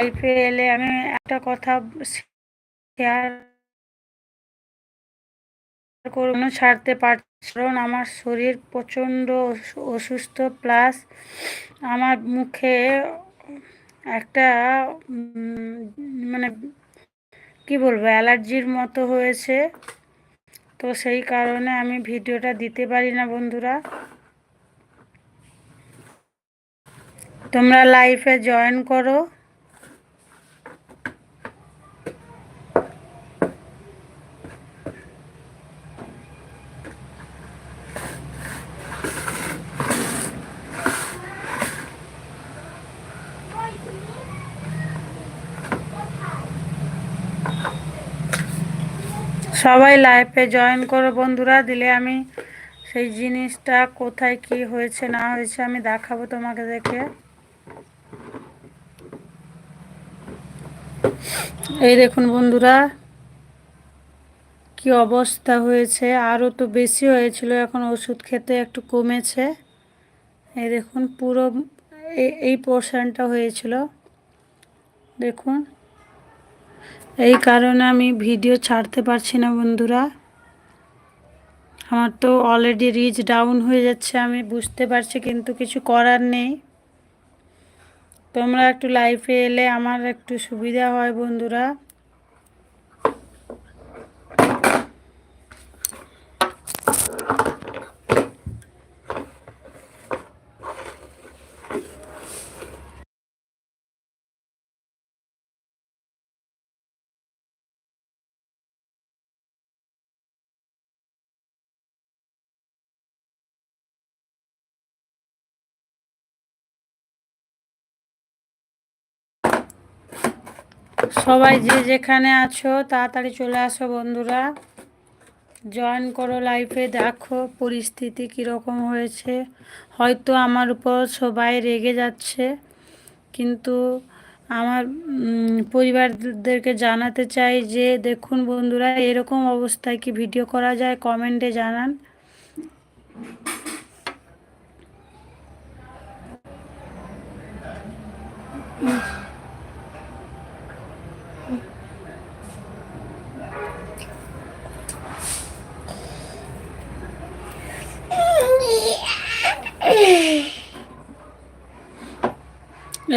লাইফে এলে আমি একটা কথা শেয়ার করব। ছাড়তে পারছি কারণ আমার শরীর প্রচণ্ড অসুস্থ। প্লাস আমার মুখে একটা মানে কি বলব, অ্যালার্জির মতো হয়েছে। তো সেই কারণে আমি ভিডিওটা দিতে পারি না বন্ধুরা। তোমরা লাইফে জয়েন করো। সবাই লাইফে জয়েন করো বন্ধুরা, দিলে আমি সেই জিনিসটা কোথায় কি হয়েছে, না হয়েছে আমি দেখাবো তোমাকে দেখে। এই দেখুন বন্ধুরা, কি অবস্থা হয়েছে, আরও তো বেশি হয়েছিল, এখন ওষুধ খেতে একটু কমেছে। এই দেখুন, পুরো এই পোর্শনটা হয়েছিল। দেখুন। এই কারণে আমি ভিডিও ছাড়তে পারছি না বন্ধুরা। আমার তো অলরেডি রিচ ডাউন হয়ে যাচ্ছে, আমি বুঝতে পারছি কিন্তু কিছু করার নেই। তোমরা একটু লাইফে এলে আমার একটু সুবিধা হয় বন্ধুরা। সবাই যে যেখানে আছো, তাড়াতাড়ি চলে আসো বন্ধুরা। জয়েন করো লাইফে দেখো পরিস্থিতি কীরকম হয়েছে। হয়তো আমার উপর সবাই রেগে যাচ্ছে, কিন্তু আমার পরিবারদেরকে জানাতে চাই যে, দেখুন বন্ধুরা, এরকম অবস্থায় কি ভিডিও করা যায়? কমেন্টে জানান।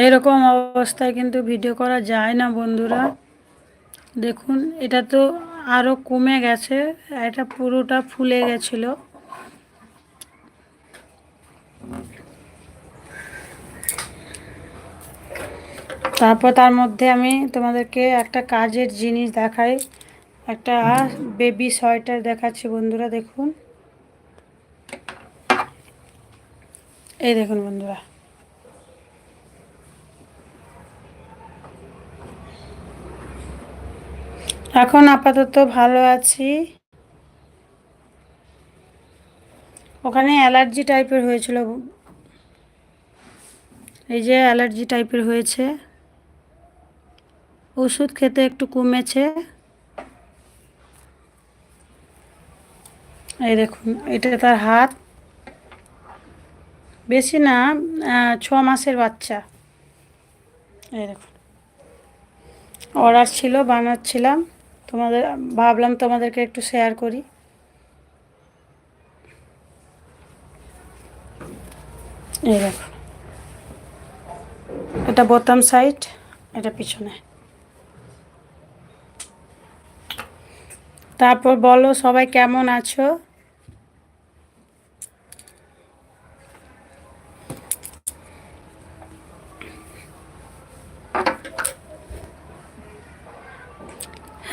এরকম অবস্থায় কিন্তু ভিডিও করা যায় না বন্ধুরা। দেখুন, এটা তো আরও কমে গেছে, এটা পুরোটা ফুলে গেছিল। তারপর তার মধ্যে আমি তোমাদেরকে একটা কাজের জিনিস দেখাই। একটা বেবি সোয়েটার দেখাচ্ছি বন্ধুরা, দেখুন। এই দেখুন বন্ধুরা। এখন আপাতত ভালো আছি। ওখানে অ্যালার্জি টাইপের হয়েছিল। এই যে অ্যালার্জি টাইপের হয়েছে। ওষুধ খেতে একটু কমেছে। এই দেখুন, এটা তার হাত। বেশি না ছ মাসের বাচ্চা। এই দেখুন। অর্ডার ছিল, বানাচ্ছিলাম। তোমাদের, ভাবলাম তোমাদেরকে একটু শেয়ার করি। এই দেখুন। এটা বোতাম সাইড এটা পিছনে। তারপর বলো সবাই কেমন আছো?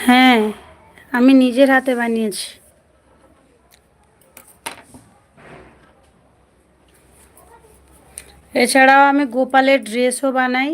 হ্যাঁ আমি নিজের হাতে বানিয়েছি। এছাড়াও আমি গোপালের ড্রেসও বানাই।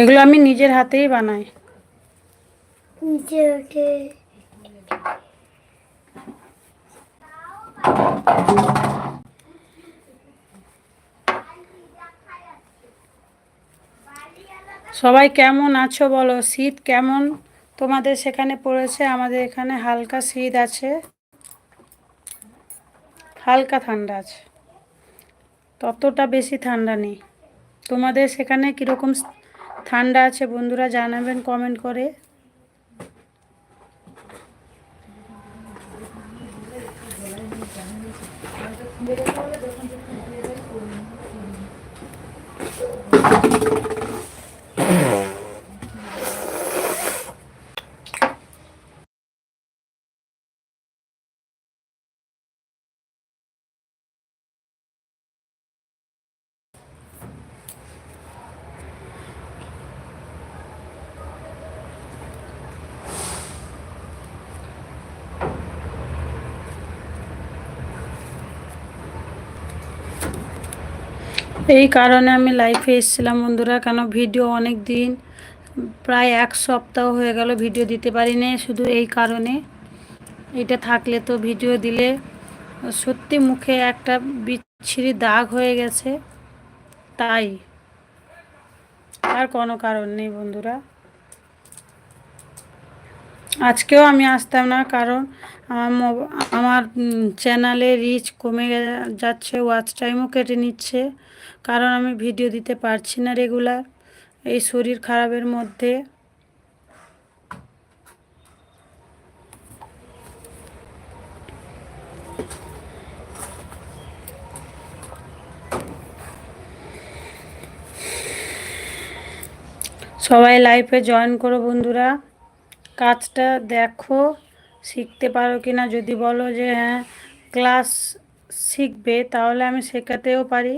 এগুলো আমি নিজের হাতেই বানাই। সবাই কেমন আছো বলো? শীত কেমন? তোমাদের সেখানে পড়েছে আমাদের এখানে হালকা শীত আছে। হালকা ঠান্ডা আছে। ততটা বেশি ঠান্ডা নেই। তোমাদের সেখানে কীরকম ঠান্ডা আছে বন্ধুরা জানাবেন কমেন্ট করে। এই কারণে আমি লাইফে এসেছিলাম বন্ধুরা, কেন ভিডিও অনেক দিন, প্রায় এক সপ্তাহ হয়ে গেল ভিডিও দিতে পারি পারিনি, শুধু এই কারণে। এটা থাকলে তো ভিডিও দিলে সত্যি মুখে একটা বিচ্ছিরি দাগ হয়ে গেছে, তাই। আর কোনো কারণ নেই বন্ধুরা। আজকেও আমি আসতাম না, কারণ আমার আমার চ্যানেলে রিচ কমে যাচ্ছে ওয়াচ টাইমও কেটে নিচ্ছে, কারণ আমি ভিডিও দিতে পারছি না রেগুলার এই শরীর খারাপের মধ্যে। সবাই লাইফে জয়েন করো বন্ধুরা। কাজটা দেখো, শিখতে পারো কি না যদি বলো যে হ্যাঁ ক্লাস শিখবে, তাহলে আমি শেখাতেও পারি।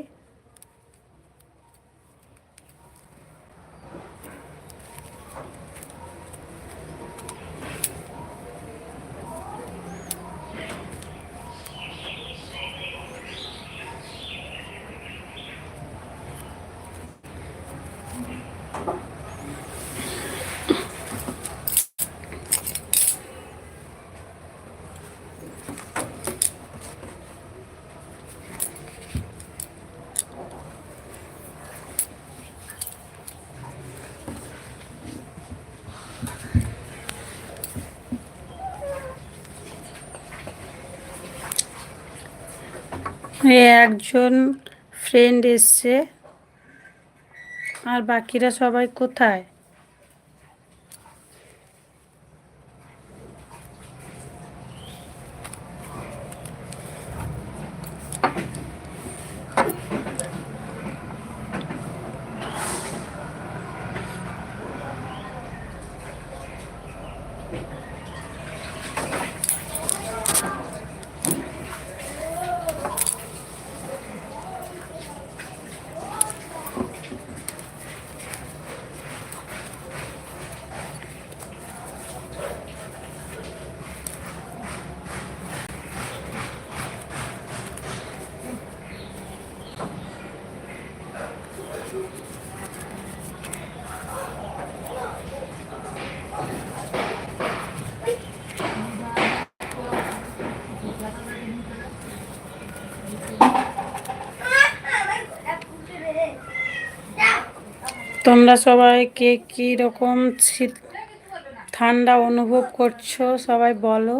একজন ফ্রেন্ড এসছে। আর বাকিরা সবাই কোথায়? তোমরা সবাই কে কী রকম শীত ঠান্ডা অনুভব করছ? সবাই বলো।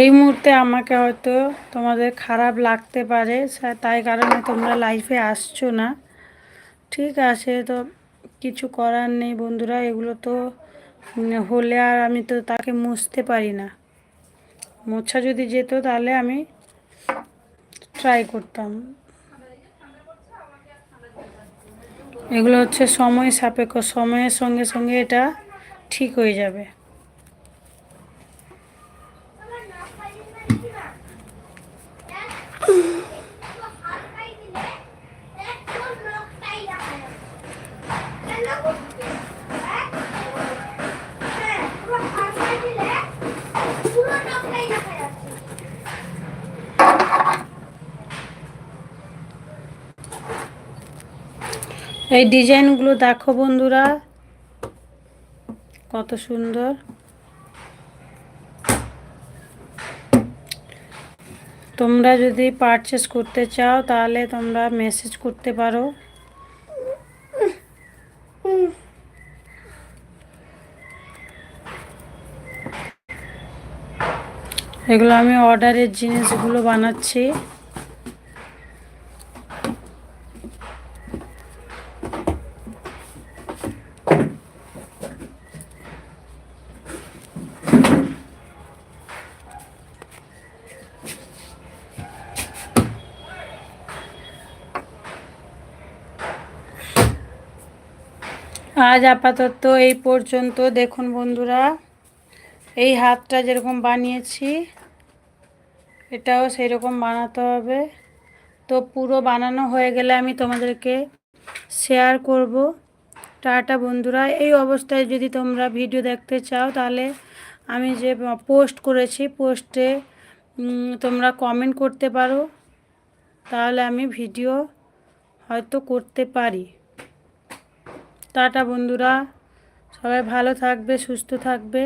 এই মুহূর্তে আমাকে হয়তো তোমাদের খারাপ লাগতে পারে তাই কারণে তোমরা লাইফে আসছো না। ঠিক আছে, তো কিছু করার নেই বন্ধুরা, এগুলো তো হলে আর আমি তো তাকে মুছতে পারি না। মোছা যদি যেত তাহলে আমি ট্রাই করতাম। এগুলো হচ্ছে সময় সাপেক্ষ। সময়ের সঙ্গে সঙ্গে এটা ঠিক হয়ে যাবে। এই ডিজাইনগুলো দেখো বন্ধুরা। কত সুন্দর। তোমরা যদি পারচেস করতে চাও, তাহলে তোমরা মেসেজ করতে পারো। এগুলো আমি অর্ডারের জিনিসগুলো বানাচ্ছি। আজ আপাতত এই পর্যন্ত। দেখুন বন্ধুরা, এই হাতটা যেরকম বানিয়েছি, এটাও সেই রকম বানাতে হবে। তো পুরো বানানো হয়ে গেলে আমি তোমাদেরকে শেয়ার করব। টাটা বন্ধুরা, এই অবস্থায় যদি তোমরা ভিডিও দেখতে চাও, তাহলে আমি যে পোস্ট করেছি পোস্টে তোমরা কমেন্ট করতে পারো। তাহলে আমি ভিডিও হয়তো করতে পারি। টাটা বন্ধুরা। সবাই ভালো থাকবে সুস্থ থাকবে।